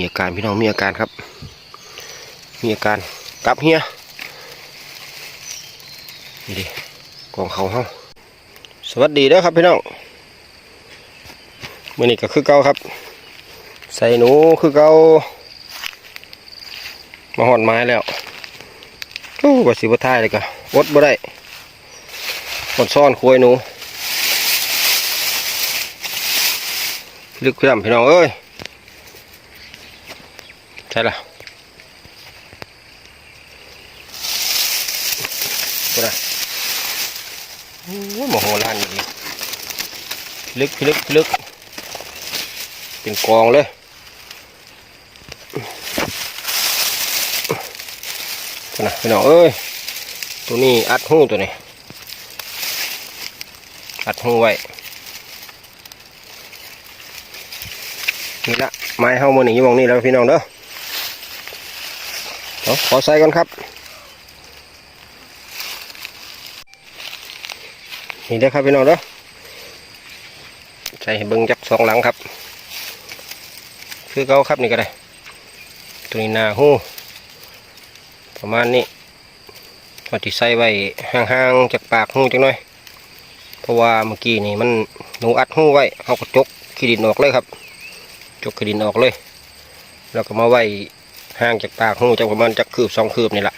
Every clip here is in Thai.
มีอาการพี่น้องมีอาการครับ มีอาการกลับเฮียนี่ดิกองเขาเฮาสวัสดีด้อครับพี่น้องมื่อนี้ก็คือเก่าครับ ใส่หนูคือเก่ามาหอดไม้แล้วโอ้บสิบท้ายเลยก็อดบ่ได้อดซ่อนควยหนูลึกขึ้นพี่น้องเอ้ย ใช่ละกูนะโอ้ยโมโหลานอีกลึกลึกลึกเป็นกองเลยนะพี่น้องเอ้ย ตัวนี้อัดหูตัวนี้ อัดหูไว้ นี่ละไม้เฮามือหนีอยู่หมองนี้แล้วพี่น้องเด้อ เอาขอใส่ก่อนครับ นี่เด้อครับพี่น้องเด้อใส่เบิ้งจักสองหลังครับ คือเก่าครับนี่ก็ได้ ตัวนี้หนาหูประมาณนี้พอที่ใส่ไว้ห่างๆจากปากหูจังหน่อย เพราะว่าเมื่อกี้นี่มันหนูอัดหูไว้เขาก็จกขี้ดินออกเลยครับ จกขี้ดินออกเลย แล้วก็มาไว้ ห่างจากปากหูจากประมาณจากคืบสองคืบนี่แหละ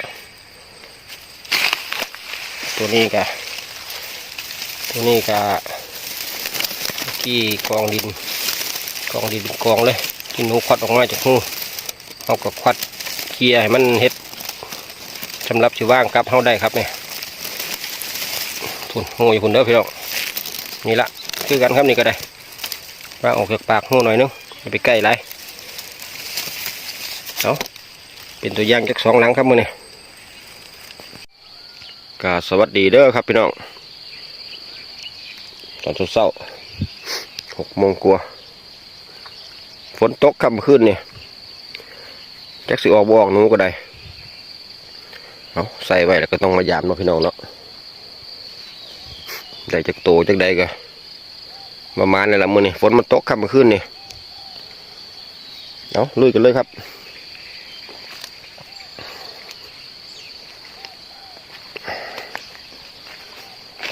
ตัวนี้กะตัวนี้กะกี้กองดินกองดินกองเลยที่หนูควัดออกมาจากหูเอากับควัดเคลียให้มันเฮ็ดสำหรับสิว่างกลับเฮาได้ครับเนี่ยทุนหูอยู่คุณเด้อพี่น้องนี่ละคือกันครับนี่ก็ได้ว่างออกจากปากหูหน่อยนึงอย่าไปใกล้ไรเอา เป็นตัวอย่างจากสองหลังครับมือนี่กาสวัสดีเด้อครับพี่น้องตอนเช้าหกโมงกว่าฝนตกค่ำขึ้นนี่จักสิออกบออกนู้ก็ได้เอาใส่ไว้แล้วก็ต้องมายามเนาะพี่น้องเนาะได้จากโตจากใดก็ประมาณนี่แหละมือนี่ฝนมันตกค่ำขึ้นนี่เอาลุยกันเลยครับ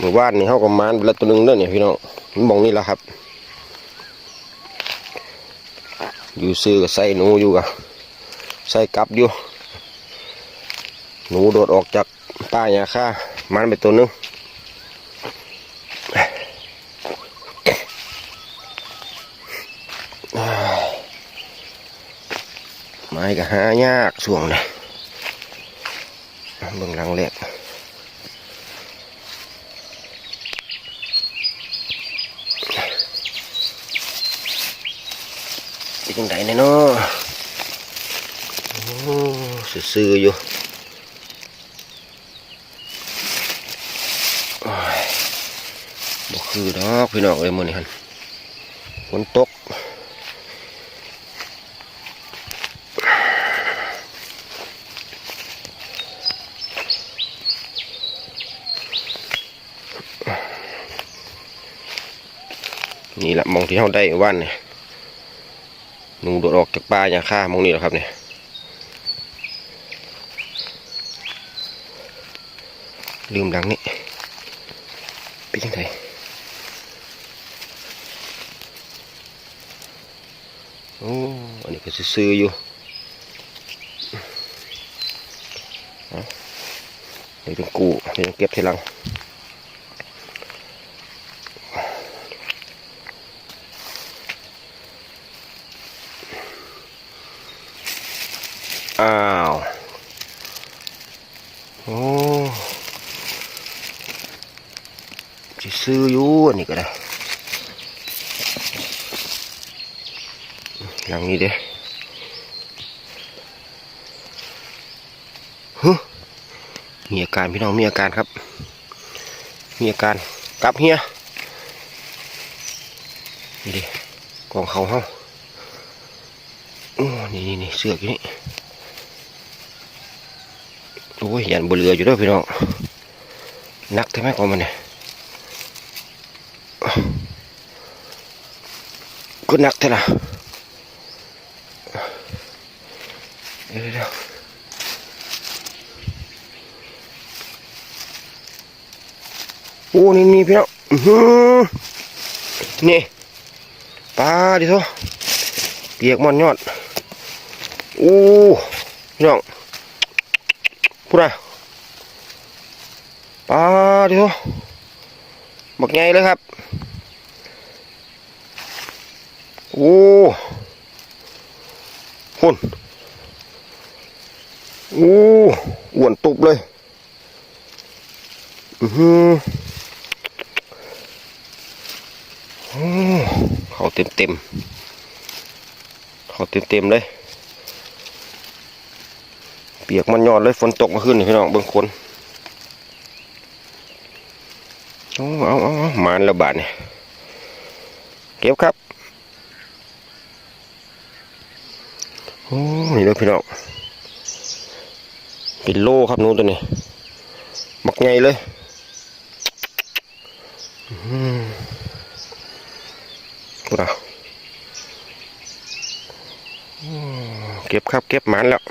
หมู่บ้านนี่เขากับมานไปแล้วตัวหนึงเด้อเนี่ยพี่น้องมันมองนี่แหละครับ อยู่ซื้อกับใส่หนูอยู่กับใส่กลับอยู่ หนูโดดออกจากป้ายาค่ามันไปตัวหนึงไม้ก็หายากช่วงนี้เบื้องหลังแรก จังไงเนาะโอ้ซื่ออยู่บ่คือดอกพี่น้องเอ้ยมื้อนี้หั่นฝนตกนี่แหละมองที่เขาได้ว่านเนี่ย หนูโดดออกจากป่าอย่างข้ามองนี่แหละครับเนี่ยลืมดังนี่เป็นยังไงโอ้อันนี้ก็ซื้ออยู่เอเดี๋ยวต้องกู้เดี๋ยวต้องเก็บทีหลัง อ้าว โอ้จะซื้ออยู่อันนี้ก็ได้หลังนี้เด้ฮึมีอาการพี่น้องมีอาการครับ มีอาการกลับเฮียนี่ด้กองเขาเฮาโอ้นี่นี่นี่เสือกอยู่นี่ โอ้ยยันบนเรืออยู่ด้วยพี่น้องนักใช่ไหมกองมันเนี่ยก็นักเท่าไหร่ดี๋ยวโอ้นี่นี่พี่น้องนี่ปลาดิโซเปียกมอนยอดโอ้พี่น้อง พูดนะปลาดิโซบักใหญ่เลยครับ โอ้หุ่นโอ้อ้วนตุบเลย อือหือโอ้เขาเต็มเต็มเขาเต็มเต็มเลย ปียกมันยอดเลยฝนตกมาขึ้นพี่น้องเบิ่งคนโอ้เอาเอาเอามานระบาดเนี่ยเก็บครับโอ้นี่เลยพี่น้องเป็นโลครับนู้นตัวนี้บักไงเลยอื้อหือพูดเอาอืมเก็บครับเก็บหมันแล้ว